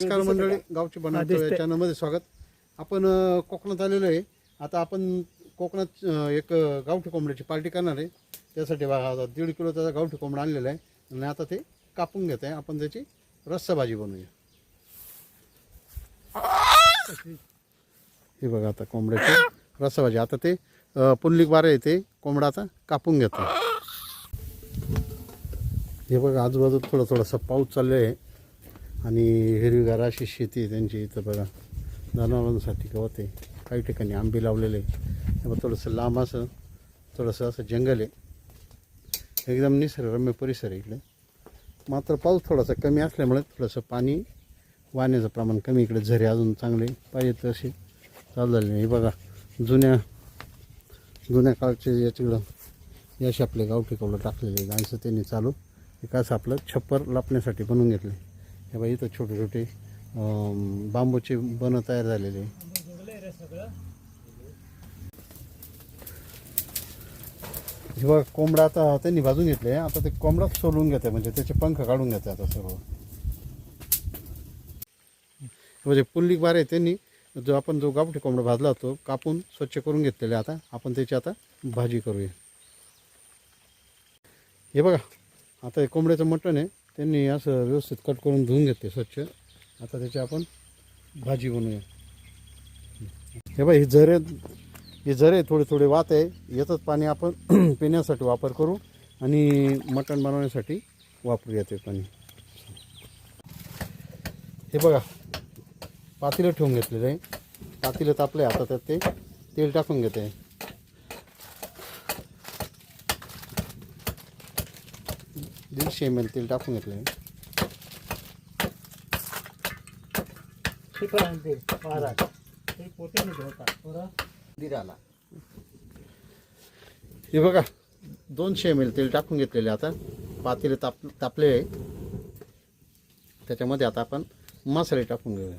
नमस्कार मंडळी गावची बनवतो या चॅनलमध्ये स्वागत. आपण कोकणात आलेलो आहे. आता आपण कोकणात एक गावठी कोंबड्याची पार्टी करणार आहे. त्यासाठी बघा आता दीड किलो त्याचा गावठी कोंबडा आणलेला आहे. आणि आता ते कापून घेत आहे. आपण त्याची रस्सा भाजी बनवूया. हे बघा आता कोंबड्याची रस्सा भाजी. आता ते अ, पुंडलिक बारा आहे ते कोंबडा आता कापून घेतो हे बघा आजूबाजूला थोडं थोडंसं पाऊस चाललं आहे. आणि हिरवीगार अशी शेती आहे त्यांची. इथं बघा जनावरांसाठी गवत आहे. काही ठिकाणी आंबे लावलेले त्यामुळे थोडंसं लांब असं थोडंसं असं जंगल आहे. एकदम निसर्गरम्य परिसर आहे इकडे. मात्र पाऊस थोडासा कमी असल्यामुळे थोडंसं पाणी वाहण्याचं प्रमाण कमी इकडे. झरे अजून चांगले पाहिजे तसे चालू झाले नाही बघा जुन्या जुन्या काळचे याच्याकडं याशी आपले गावठी कवडं टाकलेले गायचं त्यांनी चालू. एक असं आपलं छप्पर लापण्यासाठी बनवून घेतले. हे बघा इथं छोटे छोटे बांबूचे बन तयार झालेले. हे बघा कोंबडा आता त्यांनी भाजून घेतले आता ते कोंबडाच सोलून घेते म्हणजे त्याचे पंख काढून घेते आता सर्व. म्हणजे पुल्लिक बार आहे त्यांनी जो आपण जो गावठी कोंबडा भाजला होतो कापून स्वच्छ करून घेतलेले आता. आपण त्याची आता भाजी करूया. हे बघा आता हे कोंबड्याचं मटण आहे. त्यांनी असं व्यवस्थित कट करून धुवून घेतले स्वच्छ. आता त्याची आपण भाजी बनवूया. हे बाई ही झरे हे झरे थोडे थोडे वात आहे. याचंच पाणी आपण पिण्यासाठी वापर करू आणि मटण बनवण्यासाठी वापरूया ते पाणी. हे बघा पातेलं ठेवून घेतलेलं आहे. पातेलं तापले आता त्यात ते तेल टाकून घेते एम एल तेल टाकून घेतलं आहे दिराला हे बघा दोनशे एम एल तेल टाकून घेतलेले आता. पातेले ताप तापले. आहे त्याच्यामध्ये आता आपण मसाले टाकून घेऊया.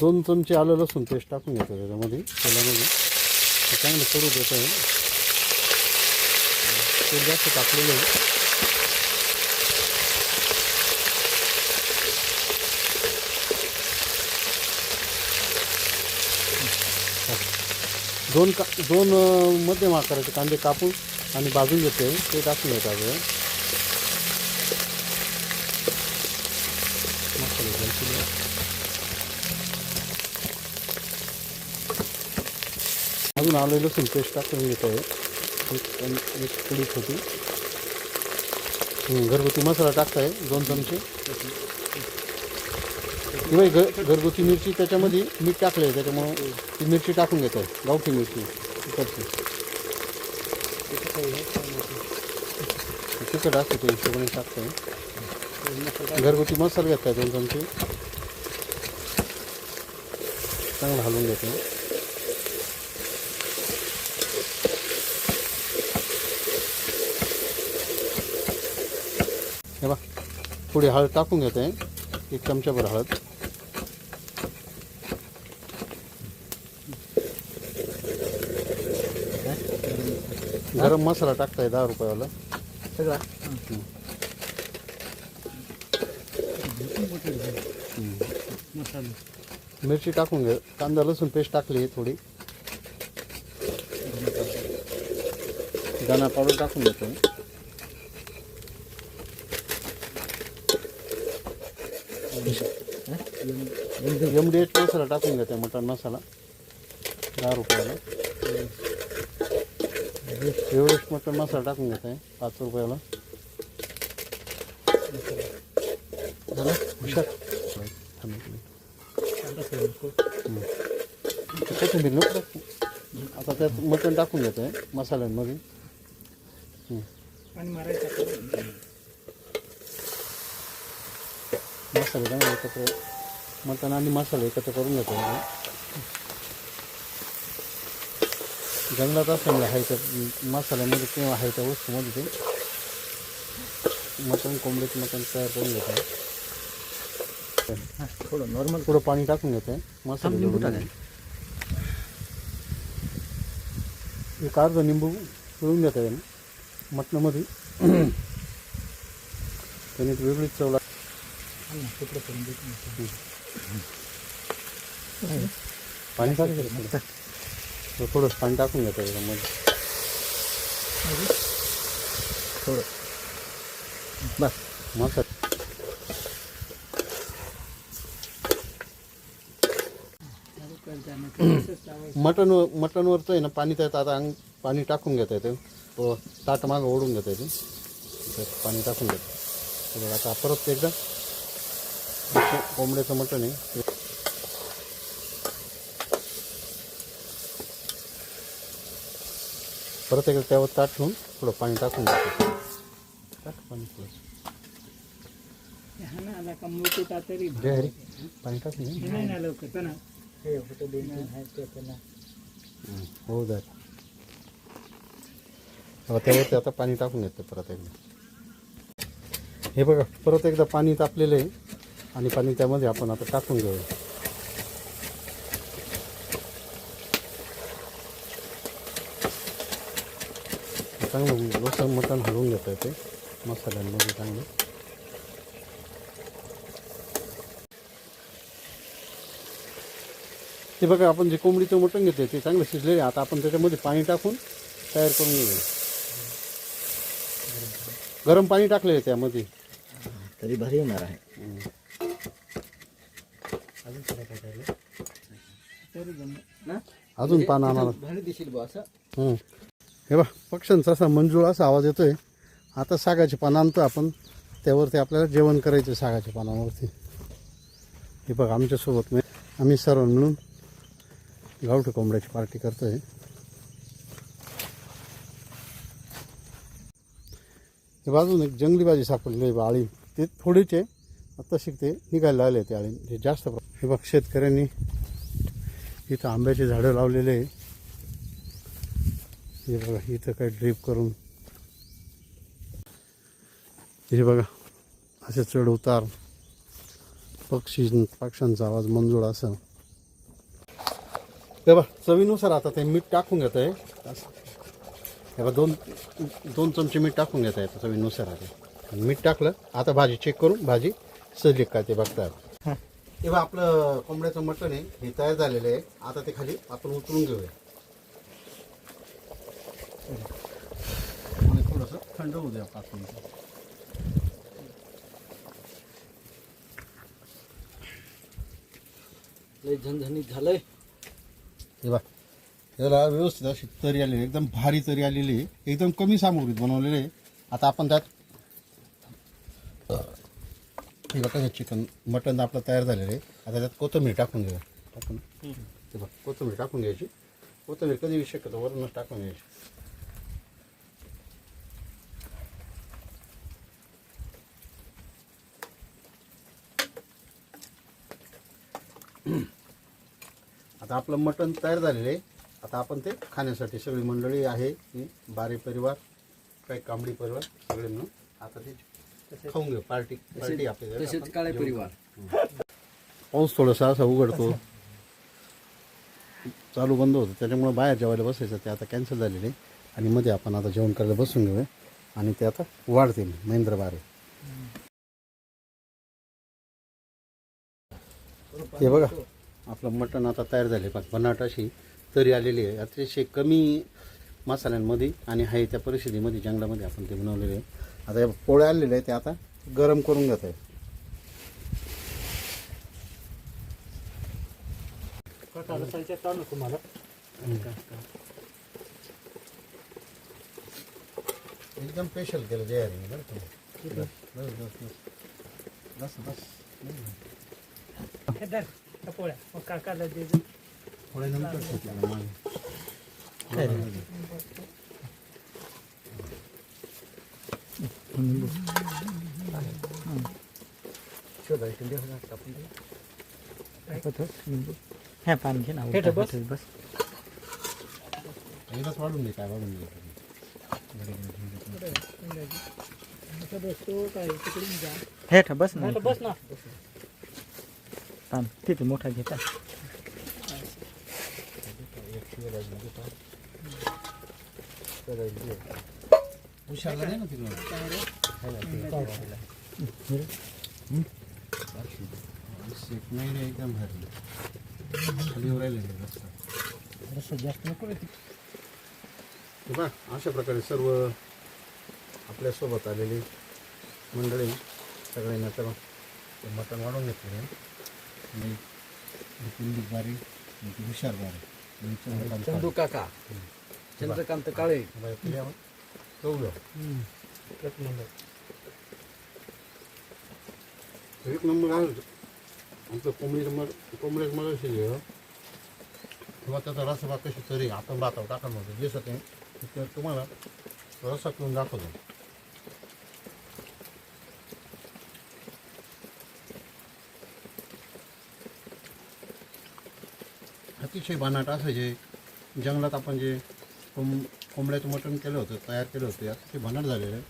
दोन चमचे आलं लसूण पेस्ट टाकून घेतो त्याच्यामध्ये तेलामध्ये. ते चांगलं करू देत आहे तेल जास्त टाकलेलं आहे. दोन का दोन मध्यम आकाराचे कांदे कापून आणि भाजून घेते ते टाकून येतात आपल्याला. अजून आलं लसूण पेस्ट टाकून घेतो आहे एक एक पुडी छोटी घरगुती मसाला टाकताय दोन चमचे. किंवा घ घरगुती मिरची त्याच्यामध्ये मीठ टाकलं आहे त्याच्यामुळं ती मिरची टाकून घेतो गावठी मिरची इकडची. तिखट असते ते हिशोबाने टाकतोय. घरगुती मसाला घेत आहे दोन चमचे. चांगलं हलवून घेतो पुढे हळद टाकून घेते एक चमचाभर हळद. गरम मसाला टाकताय दहा रुपयावाला. सगळा? मिरची टाकून घे. कांदा लसूण पेस्ट टाकली थोडी. दाणा पावडर टाकून घेतो एम डी एच मसाला टाकून घेते मटन मसाला. दहा रुपयाला. एवढेच मटन मसाला टाकून घेत आहे पाच रुपयाला. झालं? हुशार. ते कोथिंबीर नको टाकू. आता त्यात टाकून मसाले चांगले एकत्र मटण आणि मसाले एकत्र करून घेतो. जंगलात असल्यामुळे आहे त्या मसाल्यामध्ये किंवा आहे त्या वस्तूमध्ये ते मटण कोंबडीचं मटण तयार करून घेतो. आहे थोडं नॉर्मल थोडं पाणी टाकून घेतो आहे मसाले एक अर्ध निंबू पिळून घेता येईल मटणामध्ये. कणिक वेगळीच चव लागते तिकडे करून देतो पाणी टाकून थोडं पाणी टाकून घेतं त्याच्यामध्ये थोडं बस मस्त मटन मटनवरचं आहे ना पाणी त्यात आता अंग पाणी टाकून घेता येतं तो ताट मागं ओढून घेता येते त्यात पाणी टाकून घेतं तर बघा आता परत एकदा को- कोंबड्याचं मटण आहे परत एकदा त्यावर ताट ठेवून थोडं पाणी टाकून टाक पाणी हरी. पाणी टाकून. हे होतं दोन तीन आहेत ते त्यांना जाय. आता त्यावरती आता पाणी टाकून घेते परत एकदा. हे बघा परत एकदा पाणी तापलेलं आहे. आणि पाणी त्यामध्ये आपण आता टाकून घेऊया चांगलं लसण हलवून घेता येते. मसाल्यांमध्ये चांगलं. ते बघा, आपण जे कोंबडीचं मटण घेतोय ते चांगलं आता आपण त्याच्यामध्ये पाणी टाकून तयार करून गरम पाणी टाकलेलं त्यामध्ये. तरी भारी येणार आहे. अजून पान आणणार हं. बा पक्ष्यांचा असा मंजूळ असा आवाज येतोय. आता सागाचे पानं आणतो आपण. त्यावरती आपल्याला जेवण करायचं सागाच्या पानावरती. हे बघ आमच्यासोबत मी आम्ही सर्व मिळून गावठी कोंबड्याची पार्टी करतोय. हे बाजून एक जंगली भाजी सापडली आहे बा आळी ते थोडीच आहे. आत्ता शिकते. निघायला लागले ते आळी हे जास्त हे बघ शेतकऱ्यांनी इथं आंब्याचे झाडं लावलेले आहे. हे बघा इथं काही ड्रीप करून. हे बघा असे चढ उतार. पक्षी पक्ष्यांचा आवाज मंजूळ असं. हे बघा चवीनुसार आता ते मीठ टाकून घेत आहे. हे बघा दोन दोन चमचे मीठ टाकून घेत आहे चवीनुसार आता. मीठ टाकलं आता भाजी चेक करून भाजी सजली का ते बघता हे बघा आपलं कोंबड्याचं मटण आहे हे तयार झालेलं आहे. आता ते खाली आपण उतरून घेऊया. थोडंसं थंड होऊ द्या पाच मिनिटं. लय झणझणीत झालंय. हे बा त्याला व्यवस्थित अशी तरी आलेली एकदम भारी तरी आलेली आहे एकदम कमी सामुग्रीत बनवलेली आहे. आता आपण त्यात हे बघा हे चिकन मटन आपलं तयार झालेलं आहे. आता त्यात कोथिंबीर टाकून घ्या टाकून. ते बघ कोथिंबीर टाकून घ्यायची. कोथिंबीर कधी येऊ शकतो? वरूनच टाकून घ्यायची. आता आपलं मटण तयार झालेलं आहे. आता आपण ते खाण्यासाठी सगळी मंडळी आहे ही बारे परिवार काही कांबडी परिवार सगळे मिळून आता ते खाऊन घेऊ. पार्टी पार्टी आपली तसेच काळे परिवार. पाऊस थोडासा असा उघडतो. चालू बंद होतं. त्याच्यामुळे बाहेर जेवायला बसायचं. ते आता कॅन्सल झालेले. आणि मध्ये आपण आता जेवण करायला बसून घेऊया. आणि ते आता वाढतील. महेंद्र बारे. हे बघा. आपलं मटण आता तयार झाले. पण बनाट अशी तरी आलेली आहे. अतिशय कमी मसाल्यांमध्ये आणि आहे त्या परिस्थितीमध्ये जंगलामध्ये आपण ते बनवलेले आहे. आता या पोळ्या आलेल्या आहे ते आता गरम करून घेत आहे एकदम स्पेशल केलं जयाने बरं का? बस बस बस थोड्या नंतर घेतलं मागे. ना आपण ते. ह्या पाणी घे ना बस. बस वाढून दे काय वाढून दे बस ना बस ना पान तिथे मोठा घेता हुशारला ना तिकडं सेट नाही रे एकदम भारी खाली राहिले रस्ता रस्ता जास्त नको अशा प्रकारे सर्व आपल्यासोबत आलेली मंडळी सगळ्यांना तर मटण वाढून घेतले ही पिंडी बारी हुशार बारी. चंदू काका. चंद्रकांत काळे. कवलं एक नंबर एक नंबर आहे आमचं कोंबडीचं मर कोंबड्याचं मर शिजलं किंवा त्याचा रस्सा कशी तरी आपण भातावर टाकणार नव्हतं जे सगळे तर तुम्हाला रस्सा करून दाखवतो अतिशय बनाट असायचे जंगलात आपण जे कोंब कोंबड्याचं मटण केलं होतं तयार केलं होतं ते बनाट झालेलं आहे.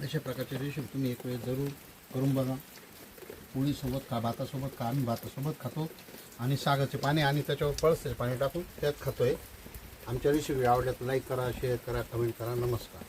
अशा प्रकारचे रेशीम तुम्ही एक वेळ जरूर करून बघा. पोळीसोबत खा भातासोबत खा आम्ही भातासोबत खातो. आणि सागाचे पाणी आणि त्याच्यावर पळसे पाणी टाकून त्यात खातो आहे आमच्या रेसिपी आवडल्यात लाईक करा शेअर करा कमेंट करा. नमस्कार.